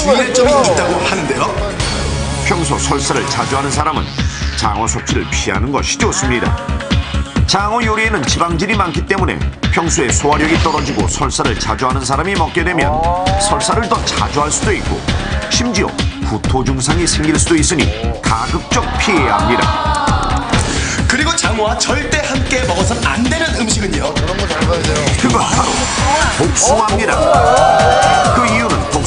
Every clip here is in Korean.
주의할 점이 있다고 하는데요. 평소 설사를 자주 하는 사람은 장어 섭취를 피하는 것이 좋습니다. 장어 요리에는 지방질이 많기 때문에 평소에 소화력이 떨어지고 설사를 자주 하는 사람이 먹게 되면 설사를 더 자주 할 수도 있고 심지어 구토 증상이 생길 수도 있으니 가급적 피해야 합니다. 그리고 장어와 절대 함께 먹어선 안 되는 음식은요. 그건 바로 복숭아입니다.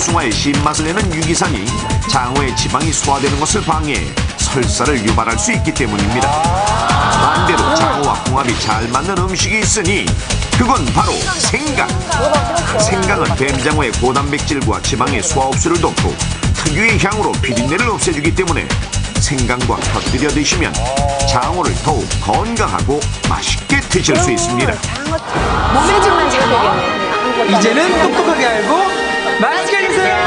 복숭아의 신맛을 내는 유기산이 장어의 지방이 소화되는 것을 방해해 설사를 유발할 수 있기 때문입니다. 반대로 장어와 궁합이 잘 맞는 음식이 있으니 그건 바로 생강. 생강은 뱀장어의 고단백질과 지방의 소화 흡수를 돕고 특유의 향으로 비린내를 없애주기 때문에 생강과 곁들여 드시면 장어를 더욱 건강하고 맛있게 드실 수 있습니다. 몸매질만 잘 되겠네요. 이제는 똑똑하게 알고 맛있게 드세요.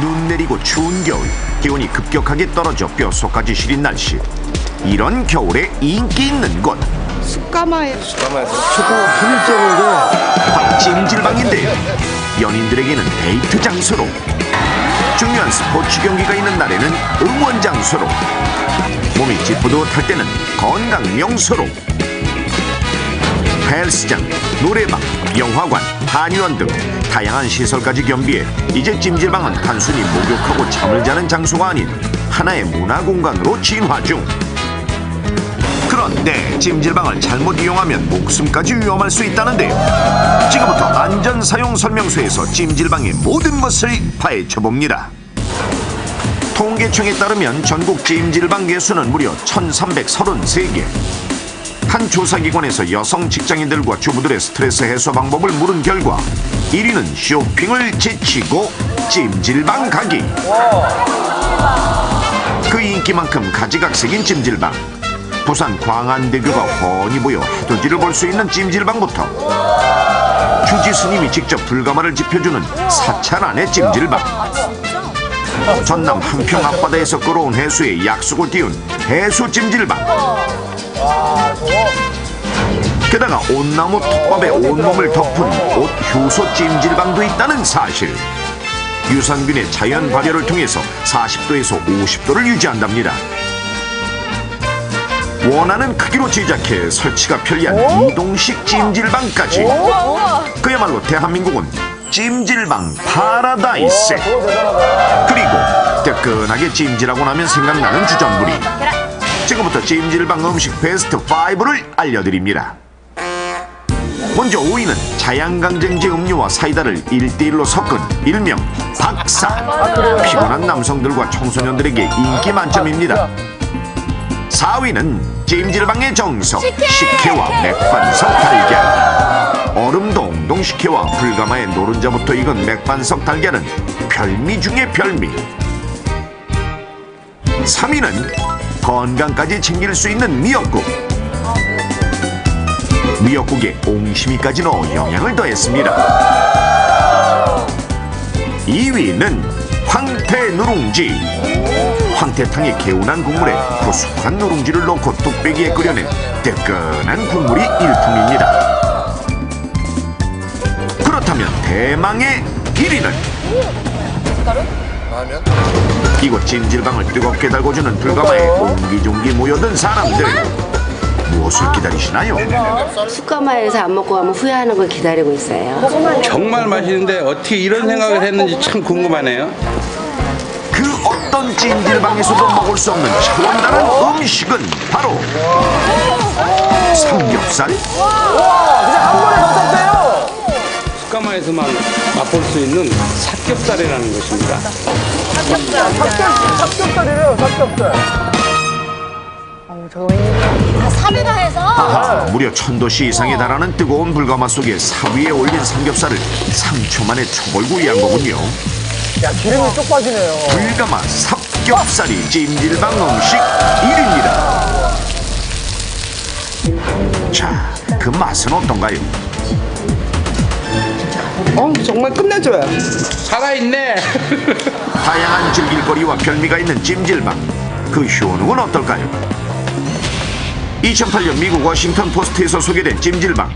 눈 내리고 추운 겨울 기온이 급격하게 떨어져 뼛속까지 시린 날씨. 이런 겨울에 인기 있는 곳. 까마에. 바로 찜질방인데요 연인들에게는 데이트 장소로. 중요한 스포츠 경기가 있는 날에는 응원 장소로. 몸이 찌뿌듯할 때는 건강 명소로 헬스장, 노래방, 영화관, 한의원 등 다양한 시설까지 겸비해 이제 찜질방은 단순히 목욕하고 잠을 자는 장소가 아닌 하나의 문화 공간으로 진화 중. 그런데 찜질방을 잘못 이용하면 목숨까지 위험할 수 있다는데요. 지금부터 안전 사용 설명서에서 찜질방의 모든 것을 파헤쳐 봅니다. 통계청에 따르면 전국 찜질방 개수는 무려 1,333개. 한 조사기관에서 여성 직장인들과 주부들의 스트레스 해소 방법을 물은 결과 1위는 쇼핑을 제치고 찜질방 가기. 그 인기만큼 가지각색인 찜질방. 부산 광안대교가 훤히 보여 해돋이를 볼 수 있는 찜질방부터 주지 스님이 직접 불가마를 지펴주는 사찰 안의 찜질방. 전남 한평 앞바다에서 끌어온 해수에 약속을 띄운 해수 찜질방. 게다가 온나무 톱밥에 온몸을 덮은 옷 효소 찜질방도 있다는 사실. 유산균의 자연 발효를 통해서 40도에서 50도를 유지한답니다. 원하는 크기로 제작해 설치가 편리한 이동식 찜질방까지. 그야말로 대한민국은 찜질방 파라다이스. 그리고 뜨끈하게 찜질하고 나면 생각나는 주전부리. 지금부터 찜질방 음식 베스트 5를 알려드립니다. 먼저 5위는 자양강정제 음료와 사이다를 1대1로 섞은 일명 박사. 피곤한 남성들과 청소년들에게 인기 만점입니다. 4위는 찜질방의 정석 식혜와 맥반석 달걀. 얼음 동동 식혜와 불가마의 노른자부터 익은 맥반석 달걀은 별미 중의 별미. 3위는 건강까지 챙길 수 있는 미역국. 미역국에 옹심이까지 넣어 영양을 더했습니다. 2위는 황태 누룽지. 황태탕의 개운한 국물에 구수한 누룽지를 넣고 뚝배기에 끓여낸 뜨끈한 국물이 일품입니다. 그렇다면 대망의 1위는 이곳 찜질방을 뜨겁게 달궈주는 불가마에 옹기종기 모여든 사람들 무엇을 기다리시나요? 숯가마에서 안 먹고 가면 후회하는 걸 기다리고 있어요. 정말 맛있는데 어떻게 이런 생각을 했는지 참 궁금하네요. 그 어떤 찜질방에서도 먹을 수 없는 차원 다른 음식은 바로 삼겹살? 숯가마에서만 맛볼 수 있는 삭겹살이라는 것입니다. 사비가 해서 아하, 무려 천도씨 이상에 달하는 뜨거운 불가마 속에 사위에 올린 삼겹살을 3초 만에 초벌구 이한 거군요. 야 기름이 쪽 빠지네요. 불가마 삽겹살이 찜질방 음식 1위입니다. 자, 그 맛은 어떤가요? 어 정말 끝내줘요. 살아있네. 다양한 즐길거리와 별미가 있는 찜질방. 그 효능은 어떨까요? 2008년 미국 워싱턴 포스트에서 소개된 찜질방.